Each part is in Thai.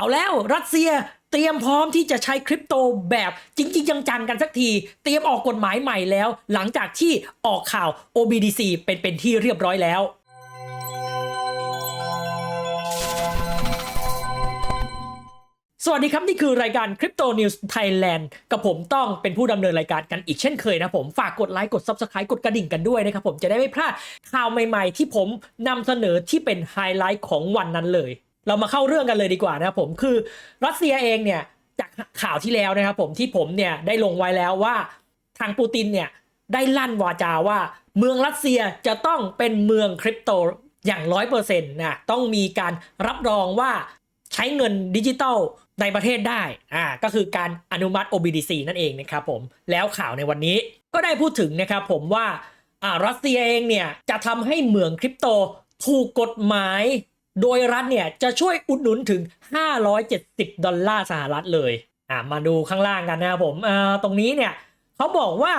เอาแล้วรัสเซียเตรียมพร้อมที่จะใช้คริปโตแบบจริง ๆ จังๆกันสักที เตรียมออกกฎหมายใหม่แล้ว หลังจากที่ออกข่าว OBDC เป็นเป็นที่เรียบร้อยแล้วสวัสดีครับ นี่คือรายการ Crypto News Thailand กับผมต้องเป็นผู้ดำเนินรายการกันอีกเช่นเคยนะผมฝากกดไลค์กด Subscribe กดกระดิ่งกันด้วยนะครับผมจะได้ไม่พลาดข่าวใหม่ๆ ที่ผมนำเสนอที่เป็นไฮไลท์ของวันนั้นเลย เรามาเข้าเรื่องกันเลยดีกว่านะครับผมคือรัสเซียเองเนี่ยจากข่าวที่แล้วนะครับผมที่ผมเนี่ยได้ลงไว้แล้วว่าทางปูตินเนี่ยได้ลั่นวาจาว่า เมืองรัสเซียจะต้องเป็นเมืองคริปโตอย่างร้อยเปอร์เซ็นต์นะต้องมีการรับรองว่าใช้เงินดิจิตอลในประเทศได้อ่าก็คือการอนุมัติ OBDC นั่นเองนะครับผมแล้วข่าวในวันนี้ก็ได้พูดถึงนะครับผมว่าอ่ารัสเซียเองเนี่ยจะทำให้เมืองคริปโตถูกกฎหมาย โดยรัฐเนี่ยจะช่วยอุดหนุนถึง 570 ดอลลาร์สหรัฐเลยอ่ามาดูข้างล่างกันนะครับผมอ่าตรงนี้เนี่ยเขาบอกว่า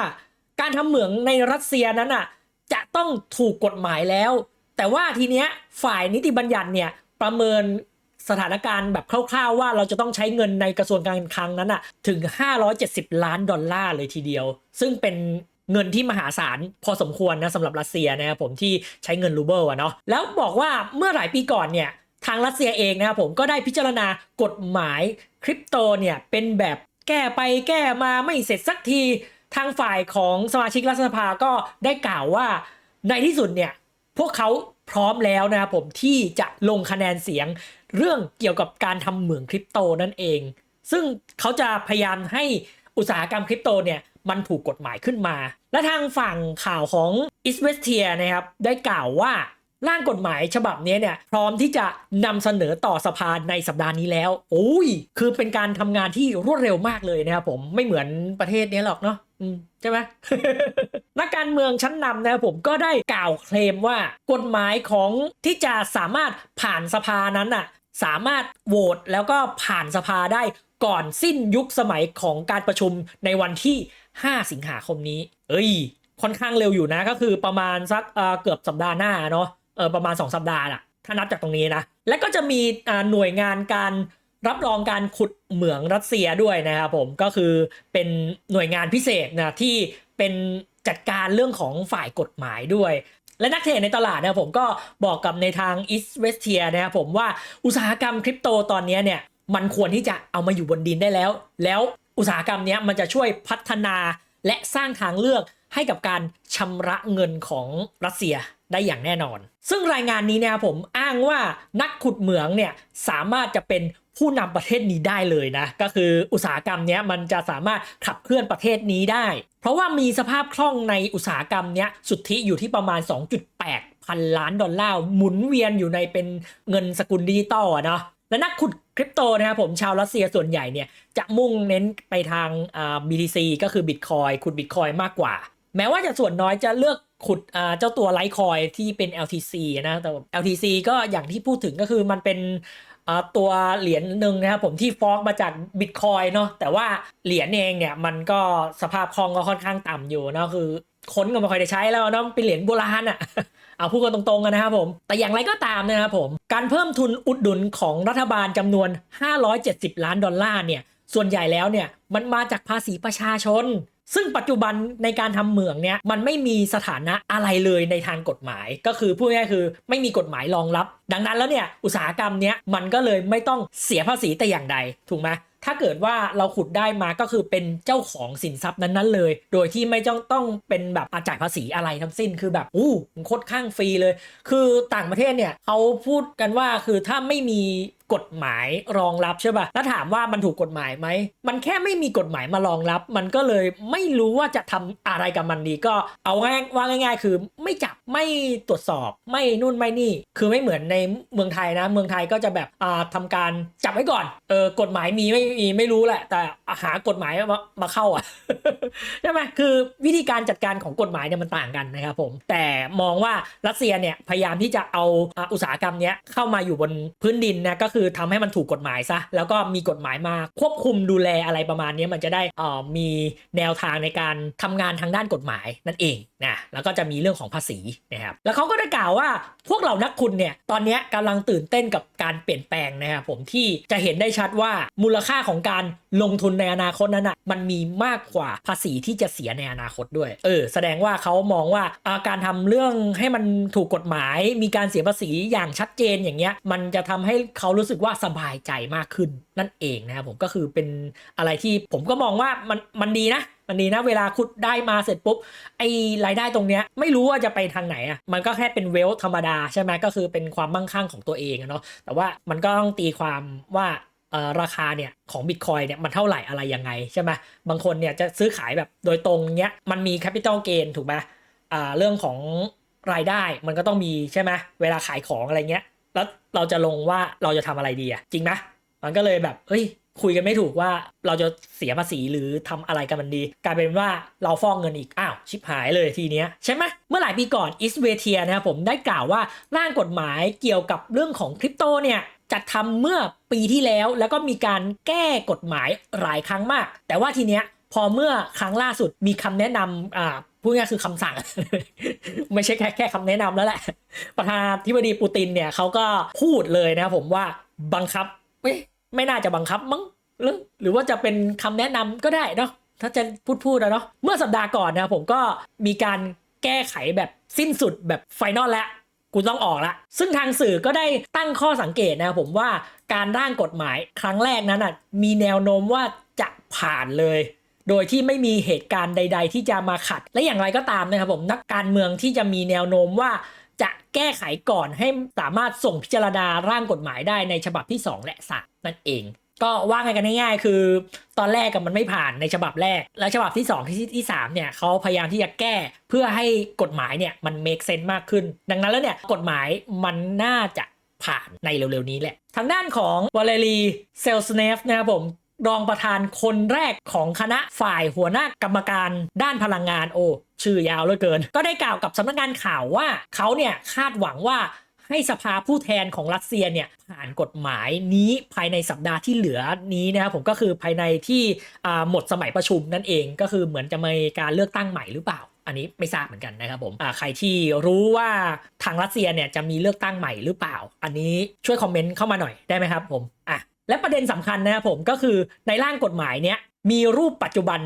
การทำเหมืองในรัสเซียนั้นอะจะต้องถูกกฎหมายแล้ว แต่ว่าทีเนี้ยฝ่ายนิติบัญญัติเนี่ยประเมินสถานการณ์แบบคร่าวๆว่าเราจะต้องใช้เงินในกระทรวงการคลังนั้นอะถึง 570 ล้านดอลลาร์เลยทีเดียว ซึ่งเป็น เงินที่มหาศาลพอสมควรนะสำหรับรัสเซียนะครับผมที่ใช้เงินรูเบิลอะเนาะแล้วบอกว่าเมื่อหลายปีก่อนเนี่ยทางรัสเซียเองนะครับผมก็ได้พิจารณากฎหมายคริปโตเนี่ยเป็นแบบแก้ไปแก้มาไม่เสร็จสักทีทางฝ่ายของสมาชิกรัฐสภาก็ได้กล่าวว่าในที่สุดเนี่ยพวกเขาพร้อมแล้วนะครับผมที่จะลงคะแนนเสียงเรื่องเกี่ยวกับการทำเหมืองคริปโตนั่นเอง ซึ่งเขาจะพยายามให้อุตสาหกรรมคริปโตเนี่ย มันถูกกฎหมายขึ้นมา และทางฝั่งข่าวของอิสเวสเทียนะครับได้กล่าวว่าร่างกฎหมายฉบับนี้เนี่ยพร้อมที่จะนำเสนอต่อสภาในสัปดาห์นี้แล้วโอ้ย คือเป็นการทำงานที่รวดเร็วมากเลยนะครับผมไม่เหมือนประเทศนี้หรอกเนาะใช่ไหมนักการเมืองชั้นนำนะครับผมก็ได้กล่าวเคลมว่ากฎหมายของที่จะสามารถผ่านสภานั้นน่ะสามารถโหวตแล้วก็ผ่านสภาได้ก่อนสิ้นยุคสมัยของการประชุมในวันที่ 5 สิงหาคมนี้ เอ้ย ค่อนข้างเร็วอยู่นะ ก็คือประมาณสักเกือบสัปดาห์หน้าเนาะเออประมาณ 2 สัปดาห์อะถ้านับจากตรงนี้นะ และก็จะมีหน่วยงานการรับรองการขุดเหมืองรัสเซียด้วยนะครับผมก็คือเป็นหน่วยงานพิเศษนะที่เป็นจัดการเรื่องของฝ่ายกฎหมายด้วย และนักเทรดในตลาดนะครับผมก็บอกกับในทาง East West t i e r นะครับผมว่าอุตสาหกรรมคริปโตตอนนี้เนี่ยมันควรที่จะเอามาอยู่บนดินได้แล้ว แล้ว อุตสาหกรรมนี้มันจะช่วยพัฒนาและสร้างทางเลือกให้กับการชำระเงินของรัสเซียได้อย่างแน่นอน ซึ่งรายงานนี้เนะครับผมอ้างว่านักขุดเหมืองเนี่ยสามารถจะเป็นผู้นำประเทศนี้ได้เลยนะ ก็คืออุตสาหกรรมนี้มันจะสามารถขับเคลื่อนประเทศนี้ได้ เพราะว่ามีสภาพคล่องในอุตสาหกรรมนี้สุทธิอยู่ที่ประมาณ 2.8 พันล้านดอลลาร์หมุนเวียนอยู่ในเป็นเงินสกุลดิจิตอลอะเนาะ และนักขุดคริปโตนะครับผมชาวรัสเซียส่วนใหญ่เนี่ยจะมุ่งเน้นไปทางอ่า BTC ก็คือ Bitcoin ขุด Bitcoin มากกว่า แม้ว่าจะส่วนน้อยจะเลือกขุดอ่าเจ้าตัวไลท์คอยที่เป็น LTC นะแต่ LTC ก็อย่างที่พูดถึงก็คือมันเป็นตัวเหรียญหนึ่งนะครับผมที่ฟอกมาจาก Bitcoin เนาะแต่ว่าเหรียญเองเนี่ยมันก็สภาพคล่องก็ค่อนข้างต่ำอยู่เนาะคือค้นก็ไม่ค่อยได้ใช้แล้วเนาะเป็นเหรียญโบราณอะ เอาพูดกันตรงๆกันนะครับผม แต่อย่างไรก็ตามนะครับผม การเพิ่มทุนอุดหนุนของรัฐบาลจำนวน 570 ล้านดอลลาร์เนี่ย ส่วนใหญ่แล้วเนี่ยมันมาจากภาษีประชาชน ซึ่งปัจจุบันในการทำเหมืองเนี่ยมันไม่มีสถานะอะไรเลยในทางกฎหมาย ก็คือพูดง่ายๆคือไม่มีกฎหมายรองรับ ดังนั้นแล้วเนี่ยอุตสาหกรรมเนี้ยมันก็เลยไม่ต้องเสียภาษีแต่อย่างใดถูกไหม ถ้าเกิดว่าเราขุดได้มาก็คือเป็นเจ้าของสินทรัพย์นั้นๆเลย โดยที่ไม่ต้องต้องเป็นแบบอาจ่ายภาษีอะไรทั้งสิ้น คือแบบอู้มันคดข้างฟรีเลย คือต่างประเทศเนี่ยเขาพูดกันว่าคือถ้าไม่มี กฎหมายรองรับใช่ป่ะแล้วถามว่ามันถูกกฎหมายไหมมันแค่ไม่มีกฎหมายมารองรับ มันก็เลยไม่รู้ว่าจะทำอะไรกับมันดีก็เอาง่ายว่าง่าย ๆ คือไม่จับไม่ตรวจสอบไม่นู่นไม่นี่ คือไม่เหมือนในเมืองไทยนะ เมืองไทยก็จะแบบอ่าทำการจับไว้ก่อนเออกฎหมายมีไม่มีไม่รู้แหละ แต่หากฎหมายมามาเข้าอะใช่ไหมคือวิธีการจัดการของกฎหมายเนี่ยมันต่างกันนะครับผมแต่มองว่ารัสเซียเนี่ยพยายามที่จะเอาอ่าอุตสาหกรรมเนี้ยเข้ามาอยู่บนพื้นดินนะก็คือคือทำให้มันถูกกฎหมายซะแล้วก็มีกฎหมายมาควบคุมดูแลอะไรประมาณนี้มันจะได้อ่อมีแนวทางในการทำงานทางด้านกฎหมายนั่นเองนะแล้วก็จะมีเรื่องของภาษีนะครับแล้วเขาก็ได้กล่าวว่าพวกเรานักคุณเนี่ยตอนนี้ยกำลังตื่นเต้นกับการเปลี่ยนแปลงนะครับผมที่จะเห็นได้ชัดว่ามูลค่าของการลงทุนในอนาคตนั้นอะมันมีมากกว่าภาษีที่จะเสียในอนาคตด้วยเออแสดงว่าเขามองว่าอ่าการทำเรื่องให้มันถูกกฎหมาย มีการเสียภาษีอย่างชัดเจนอย่างเงี้ยมันจะทำให้เขารู้สึกึกว่าสบายใจมากขึ้นนั่นเองนะครับผมก็คือเป็นอะไรที่ผมก็มองว่ามันมันดีนะ มันดีนะเวลาคุณได้มาเสร็จปุ๊บไอรายได้ตรงเนี้ยไม่รู้ว่าจะไปทางไหนอะมันก็แค่เป็นเวลธรรมดาใช่ไหมก็คือเป็นความมั่งคั่งของตัวเองอะเนาะแต่ว่ามันก็ต้องตีความว่าเออราคาเนี่ยของบิตคอยเนี่ยมันเท่าไหร่อะไรยังไงใช่ไหมบางคนเนี่ยจะซื้อขายแบบโดยตรงเนี้ยมันมีแคปิตอลเกนถูกไหมอ่าเรื่องของรายได้มันก็ต้องมีใช่ไหมเวลาขายของอะไรเงี้ย แล้วเราจะลงว่าเราจะทำอะไรดีอะจริงไหมมันก็เลยแบบเฮ้ย คุยกันไม่ถูกว่าเราจะเสียภาษีหรือทำอะไรกันมันดี กลายเป็นว่าเราฟ้องเงินอีก อ้าว ชิบหายเลยทีเนี้ยใช่ไหมเมื่อหลายปีก่อนอิสเวเทียนะครับผมได้กล่าวว่าร่างกฎหมายเกี่ยวกับเรื่องของคริปโตเนี่ยจัดทำเมื่อปีที่แล้วแล้วก็มีการแก้กฎหมายหลายครั้งมาก แต่ว่าทีเนี้ยพอเมื่อครั้งล่าสุดมีคำแนะนำอ่า พูดง่ายคือคำสั่ง ไม่ใช่แค่แค่คำแนะนำแล้วแหละ ประธานาธิบดีปูตินเนี่ยเขาก็พูดเลยนะครับผมว่าบังคับเอ้ยไม่น่าจะบังคับมั้งหรือหรือว่าจะเป็นคำแนะนำก็ได้เนาะถ้าจะพูดพูดนะเนาะเมื่อสัปดาห์ก่อนนะผมก็มีการแก้ไขแบบสิ้นสุดแบบไฟนอลแล้วกูต้องออกละ ซึ่งทางสื่อก็ได้ตั้งข้อสังเกตนะผมว่าการร่างกฎหมายครั้งแรกนั้นน่ะมีแนวโน้มว่าจะผ่านเลย โดยที่ไม่มีเหตุการณ์ใด ๆ ที่จะมาขัด และอย่างไรก็ตามนะครับผมนักการเมืองที่จะมีแนวโน้มว่าจะแก้ไขก่อนให้สามารถส่งพิจารณาร่างกฎหมายได้ในฉบับที่ 2 และ3นั่นเอง ก็ว่าไงกันง่ายๆ คือ ตอนแรกกับมันไม่ผ่านในฉบับแรก และฉบับที่ 2 ที่ที่สามเนี่ยเขาพยายามที่จะแก้เพื่อให้กฎหมายเนี่ยมัน make sense มากขึ้น ดังนั้นแล้วเนี่ยกฎหมายมันน่าจะผ่านในเร็วๆนี้แหละ ทางด้านของวาเลรีเซลสเนฟนะครับผม รองประธานคนแรกของคณะฝ่ายหัวหน้ากรรมการด้านพลังงานโอชื่อยาวเหลือเกิน ก็ได้กล่าวกับสำนักงานข่าวว่าเขาเนี่ยคาดหวังว่าให้สภาผู้แทนของรัสเซียเนี่ยผ่านกฎหมายนี้ภายในสัปดาห์ที่เหลือนี้นะครับผมก็คือภายในที่หมดสมัยประชุมนั่นเองก็คือเหมือนจะมีการเลือกตั้งใหม่หรือเปล่า อันนี้ไม่ทราบเหมือนกันนะครับผมใครที่รู้ว่าทางรัสเซียเนี่ยจะมีเลือกตั้งใหม่หรือเปล่า อันนี้ช่วยคอมเมนต์เข้ามาหน่อยได้ไหมครับผมอะ และประเด็นสำคัญนะครับผมก็คือในร่างกฎหมายเนี้ยมีรูปปัจจุบัน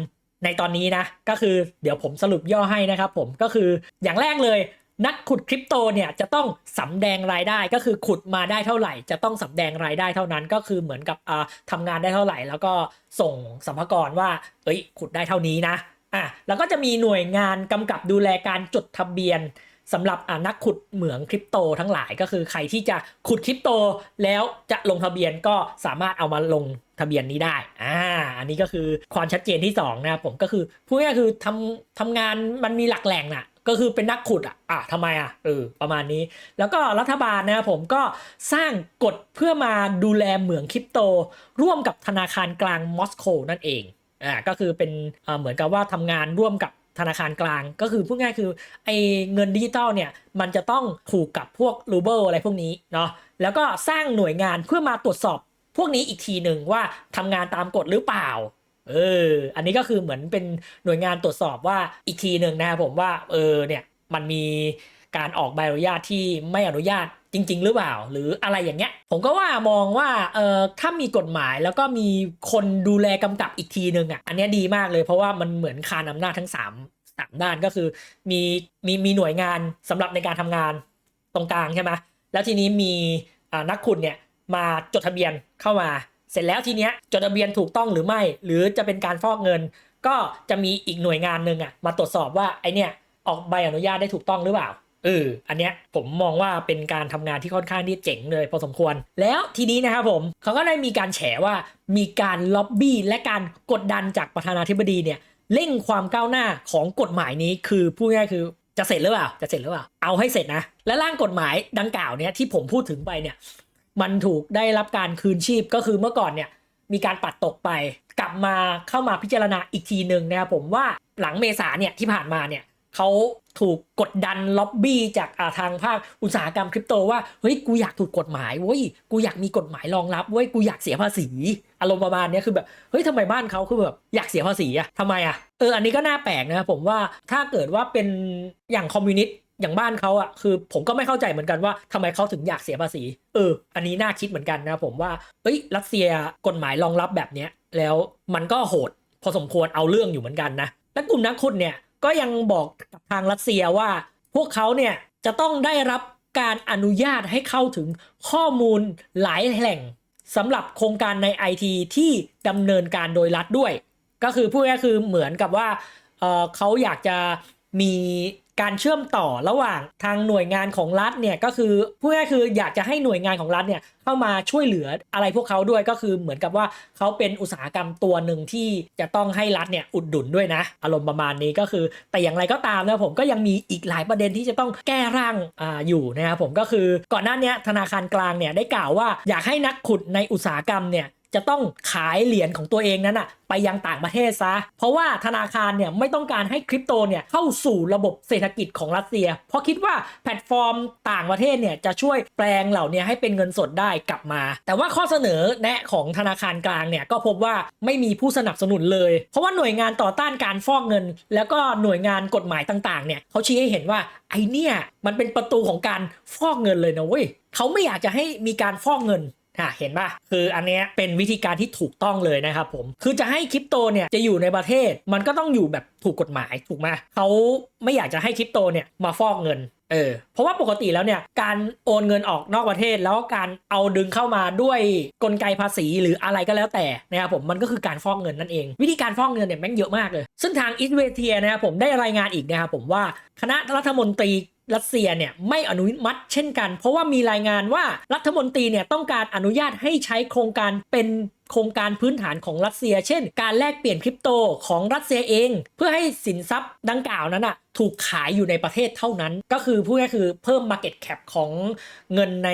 ในตอนนี้นะ ก็คือเดี๋ยวผมสรุปย่อให้นะครับผมก็คืออย่างแรกเลยนักขุดคริปโตเนี่ยจะต้องสำแดงรายได้ก็คือขุดมาได้เท่าไหร่ จะต้องสำแดงรายได้เท่านั้นก็คือเหมือนกับอ่าทำงานได้เท่าไหร่ แล้วก็ส่งสัมภาระว่า เอ้ย ขุดได้เท่านี้นะอะแล้วก็จะมีหน่วยงานกำกับดูแลการจดทะเบียน สำหรับนักขุดเหมืองคริปโตทั้งหลายก็คือใครที่จะขุดคริปโตแล้วจะลงทะเบียนก็สามารถเอามาลงทะเบียนนี้ได้ อ่า อันนี้ก็คือความชัดเจนที่สองนะครับผมก็คือพูดง่ายๆคือทำทำงานมันมีหลักแหล่งน่ะ ก็คือเป็นนักขุดอะ อะทำไมอะ เออ ประมาณนี้ แล้วก็รัฐบาลนะครับผมก็สร้างกฎเพื่อมาดูแลเหมืองคริปโต ร่วมกับธนาคารกลางมอสโกนั่นเอง อ่า ก็คือเป็น เหมือนกับว่าทำงานร่วมกับ ธนาคารกลาง ก็คือพูดง่ายคือไอ้เงินดิจิตอลเนี่ยมันจะต้องผูกกับพวกรูเบิลอะไรพวกนี้เนาะแล้วก็สร้างหน่วยงานเพื่อมาตรวจสอบพวกนี้อีกทีหนึ่งว่าทำงานตามกฎหรือเปล่าเอออันนี้ก็คือเหมือนเป็นหน่วยงานตรวจสอบว่าอีกทีหนึ่งนะครับผมว่าเออเนี่ยมันมีการออกใบอนุญาตที่ไม่อนุญาต จริง ๆ หรือเปล่า หรืออะไรอย่างเงี้ย ผมก็ว่ามองว่าเออถ้ามีกฎหมายแล้วก็มีคนดูแลกำกับอีกทีหนึ่งอะอันนี้ดีมากเลยเพราะว่ามันเหมือนคานอำนาจทั้งสามสามด้านก็คือมีมีมีหน่วยงานสำหรับในการทำงานตรงกลางใช่ไหมแล้วทีนี้มีอ่านักขุดเนี่ยมาจดทะเบียนเข้ามา เสร็จแล้วทีเนี้ยจดทะเบียนถูกต้องหรือไม่ หรือจะเป็นการฟอกเงิน ก็จะมีอีกหน่วยงานหนึ่งอะมาตรวจสอบว่าไอเนี่ยออกใบอนุญาตได้ถูกต้องหรือเปล่า เอออันเนี้ยผมมองว่าเป็นการทำงานที่ค่อนข้างที่เจ๋งเลยพอสมควร แล้วทีนี้นะครับผมเขาก็ได้มีการแฉว่ามีการล็อบบี้และการกดดันจากประธานาธิบดีเนี่ยเร่งความก้าวหน้าของกฎหมายนี้คือพูดง่ายคือจะเสร็จหรือเปล่าจะเสร็จหรือเปล่าเอาให้เสร็จนะ และร่างกฎหมายดังกล่าวเนี่ยที่ผมพูดถึงไปเนี่ยมันถูกได้รับการคืนชีพก็คือเมื่อก่อนเนี่ยมีการปัดตกไป กลับมาเข้ามาพิจารณาอีกทีหนึ่งนะครับผมว่าหลังเมษาเนี่ยที่ผ่านมาเนี่ย เขาถูกกดดันล็อบบี้จากาทางภาคอุตสาหกรรมคริปโตว่าเฮ้ยกูอยากถูกกฎหมายเว้ยกูอยากมีกฎหมายรองรับเว้ยกูอยากเสียภาษีอารมณ์ประมาณนี้คือแบบเฮ้ยทำไมบ้านเขาคือแบบอยากเสียภาษีอะทำไมอะเอออันนี้ก็น่าแปลกนะผมว่าถ้าเกิดว่าเป็นอย่างคอมมิวนิสต์อย่างบ้านเขาอะคือผมก็ไม่เข้าใจเหมือนกันว่าทำไมเขาถึงอยากเสียภาษี เออ อันนี้น่าคิดเหมือนกันนะผมว่าเอ้ยรัสเซียกฎหมายรองรับแบบเนี้ยแล้วมันก็โหดพอสมควรเอาเรื่องอยู่เหมือนกันนะและกลุ่มนักขุดเนี่ย ก็ยังบอกกับทางรัสเซียว่า พวกเขาเนี่ยจะต้องได้รับการอนุญาตให้เข้าถึงข้อมูลหลายแหล่งสำหรับโครงการในไอทีที่ดำเนินการโดยรัฐด้วย ก็คือพูดง่ายคือเหมือนกับว่าเเขาอยากจะมี การเชื่อมต่อระหว่างทางหน่วยงานของรัฐเนี่ยก็คือพูดง่ายคืออยากจะให้หน่วยงานของรัฐเนี่ยเข้ามาช่วยเหลืออะไรพวกเขาด้วยก็คือเหมือนกับว่าเขาเป็นอุตสาหกรรมตัวหนึ่งที่จะต้องให้รัฐเนี่ยอุดหนุนด้วยนะ อารมณ์ประมาณนี้ก็คือ แต่อย่างไรก็ตามนะผมก็ยังมีอีกหลายประเด็นที่จะต้องแก้ร่างอ่าอยู่นะครับผมก็คือก่อนหน้านี้ธนาคารกลางเนี่ยได้กล่าวว่าอยากให้นักขุดในอุตสาหกรรมเนี่ย จะต้องขายเหรียญของตัวเองนั้นอะไปยังต่างประเทศซะ เพราะว่าธนาคารเนี่ยไม่ต้องการให้คริปโตเนี่ยเข้าสู่ระบบเศรษฐกิจของรัสเซีย เพราะคิดว่าแพลตฟอร์มต่างประเทศเนี่ยจะช่วยแปลงเหล่านี้ให้เป็นเงินสดได้กลับมา แต่ว่าข้อเสนอแนะของธนาคารกลางเนี่ยก็พบว่าไม่มีผู้สนับสนุนเลย เพราะว่าหน่วยงานต่อต้านการฟอกเงิน แล้วก็หน่วยงานกฎหมายต่างๆเนี่ยเขาชี้ให้เห็นว่าไอเนี่ยมันเป็นประตูของการฟอกเงินเลยนะเว้ยเขาไม่อยากจะให้มีการฟอกเงิน อะเห็นป่ะคืออันเนี้ยเป็นวิธีการที่ถูกต้องเลยนะครับผมคือจะให้คริปโตเนี่ยจะอยู่ในประเทศ มันก็ต้องอยู่แบบถูกกฎหมายถูกไหมเขาไม่อยากจะให้คริปโตเนี่ยมาฟอกเงินเออเพราะว่าปกติแล้วเนี่ยการโอนเงินออกนอกประเทศ แล้วการเอาดึงเข้ามาด้วยกลไกภาษีหรืออะไรก็แล้วแต่นะครับผมมันก็คือการฟอกเงินนั่นเอง วิธีการฟอกเงินเนี่ยแม่งเยอะมากเลย ซึ่งทางอิสเวเทียนะครับผมได้รายงานอีกนะครับผมว่าคณะรัฐมนตรี รัสเซียเนี่ยไม่อนุมัติเช่นกัน เพราะว่ามีรายงานว่ารัฐมนตรีเนี่ยต้องการอนุญาตให้ใช้โครงการเป็นโครงการพื้นฐานของรัสเซีย เช่น การแลกเปลี่ยนคริปโตของรัสเซียเอง เพื่อให้สินทรัพย์ดังกล่าวนั้นอะถูกขายอยู่ในประเทศเท่านั้น ก็คือพูดง่ายๆคือเพิ่ม Market Cap ของเงินใน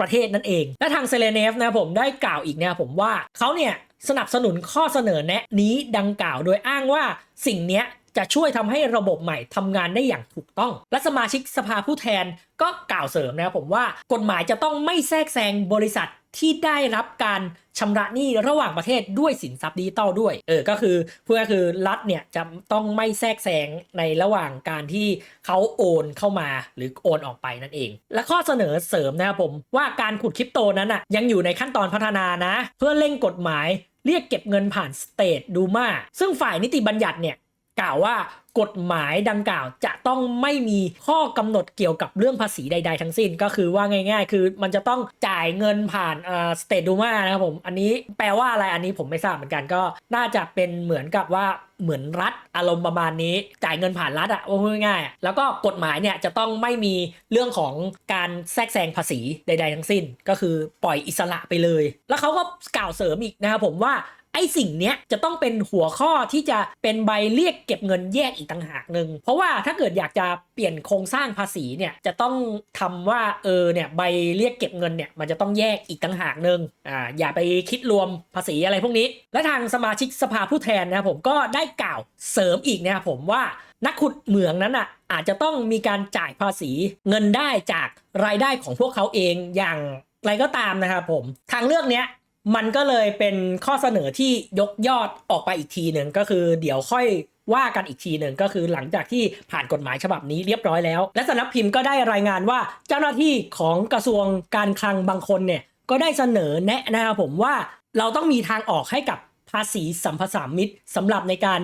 ประเทศนั่นเอง และทางเซเลเนฟนะผมได้กล่าวอีกนะผมว่าเขาเนี่ยสนับสนุนข้อเสนอแนะนี้ดังกล่าวโดยอ้างว่าสิ่งเนี้ย จะช่วยทำให้ระบบใหม่ทำงานได้อย่างถูกต้อง และสมาชิกสภาผู้แทนก็กล่าวเสริมนะครับผมว่ากฎหมายจะต้องไม่แทรกแซงบริษัทที่ได้รับการชำระหนี้ระหว่างประเทศด้วยสินทรัพย์ดิจิตอลด้วย เออ ก็คือเพื่อคือรัฐเนี่ยจะต้องไม่แทรกแซงในระหว่างการที่เขาโอนเข้ามาหรือโอนออกไปนั่นเอง และข้อเสนอเสริมนะครับผมว่าการขุดคริปโตนั้นอะยังอยู่ในขั้นตอนพัฒนานะ เพื่อเร่งกฎหมายเรียกเก็บเงินผ่านสเตทดูมาซึ่งฝ่ายนิติบัญญัติเนี่ย กล่าวว่ากฎหมายดังกล่าวจะต้องไม่มีข้อกำหนดเกี่ยวกับเรื่องภาษีใด ๆ ทั้งสิ้นก็คือว่าง่าย ๆ คือมันจะต้องจ่ายเงินผ่านอ่าสเตดูมานะครับผม อันนี้แปลว่าอะไรอันนี้ผมไม่ทราบเหมือนกันก็น่าจะเป็นเหมือนกับว่าเหมือนรัฐอารมณ์ประมาณนี้ จ่ายเงินผ่านรัฐอะว่าง่ายๆแล้วก็กฎหมายเนี่ยจะต้องไม่มีเรื่องของการแทรกแซงภาษีใด ๆ ทั้งสิ้น ก็คือปล่อยอิสระไปเลย แล้วเขาก็กล่าวเสริมอีกนะครับผมว่า ไอ้สิ่งเนี้ยจะต้องเป็นหัวข้อที่จะเป็นใบเรียกเก็บเงินแยกอีกต่างหากหนึ่งเพราะว่าถ้าเกิดอยากจะเปลี่ยนโครงสร้างภาษีเนี่ยจะต้องทำว่าเออเนี่ยใบเรียกเก็บเงินเนี่ยมันจะต้องแยกอีกต่างหากหนึ่งอ่าอย่าไปคิดรวมภาษีอะไรพวกนี้ และทางสมาชิกสภาผู้แทนนะผมก็ได้กล่าวเสริมอีกนะครับผมว่านักขุดเหมืองนั้นอะอาจจะต้องมีการจ่ายภาษีเงินได้จากรายได้ของพวกเขาเองอย่างไรก็ตามนะครับผมทางเลือกเนี้ย มันก็เลยเป็นข้อเสนอที่ยกยอดออกไปอีกทีหนึ่งก็คือเดี๋ยวค่อยว่ากันอีกทีหนึ่งก็คือหลังจากที่ผ่านกฎหมายฉบับนี้เรียบร้อยแล้ว และสำนักพิมพ์ก็ได้รายงานว่าเจ้าหน้าที่ของกระทรวงการคลังบางคนเนี่ยก็ได้เสนอแนะนะครับผมว่าเราต้องมีทางออกให้กับภาษีสัมภาษามิตรสำหรับในการ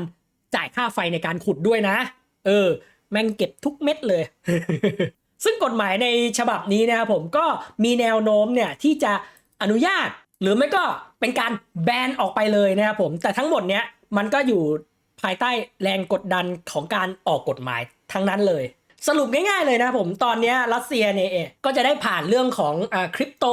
จ่ายค่าไฟในการขุดด้วยนะ เออ แม่งเก็บทุกเม็ดเลย ซึ่งกฎหมายในฉบับนี้นะครับผมก็มีแนวโน้มเนี่ยที่จะอนุญาต หรือไม่ก็เป็นการแบนออกไปเลยนะครับผม แต่ทั้งหมดเนี้ยมันก็อยู่ภายใต้แรงกดดันของการออกกฎหมายทั้งนั้นเลย สรุปง่ายๆเลยนะครับผมตอนนี้รัสเซียเนี่ยเองก็จะได้ผ่านเรื่องของอคริปโต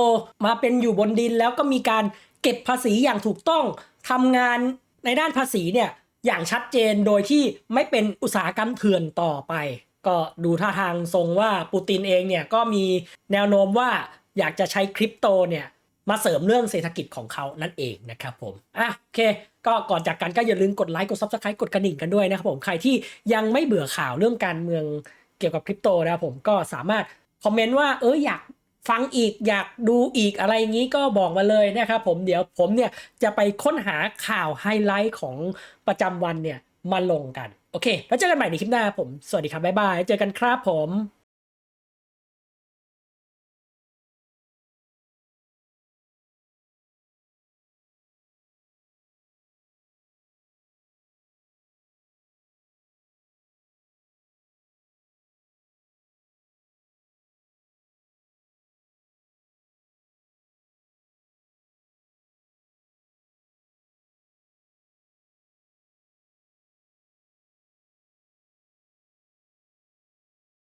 มาเป็นอยู่บนดิน แล้วก็มีการเก็บภาษีอย่างถูกต้องทำงานในด้านภาษีเนี่ยอย่างชัดเจนโดยที่ไม่เป็นอุตสาหกรรมเถื่อนต่อไป ก็ดูท่าทางทรงว่าปูตินเองเนี่ยก็มีแนวโน้มว่าอยากจะใช้คริปโตเนี่ย มาเสริมเรื่องเศรษฐกิจของเขานั่นเองนะครับผมอะโอเค ก็ก่อนจากกันก็อย่าลืมกดไลค์กด subscribe กดกระดิ่งกันด้วยนะครับผมใครที่ยังไม่เบื่อข่าวเรื่องการเมืองเกี่ยวกับคริปโตนะครับผมก็สามารถคอมเมนต์ว่าเอออยากฟังอีกอยากดูอีกอะไรอย่างนี้ก็บอกมาเลยนะครับผมเดี๋ยวผมเนี่ยจะไปค้นหาข่าวไฮไลท์ของประจำวันเนี่ยมาลงกัน โอเค แล้วเจอกันใหม่ในคลิปหน้าผม สวัสดีครับ บ๊ายบาย เจอกันครับผม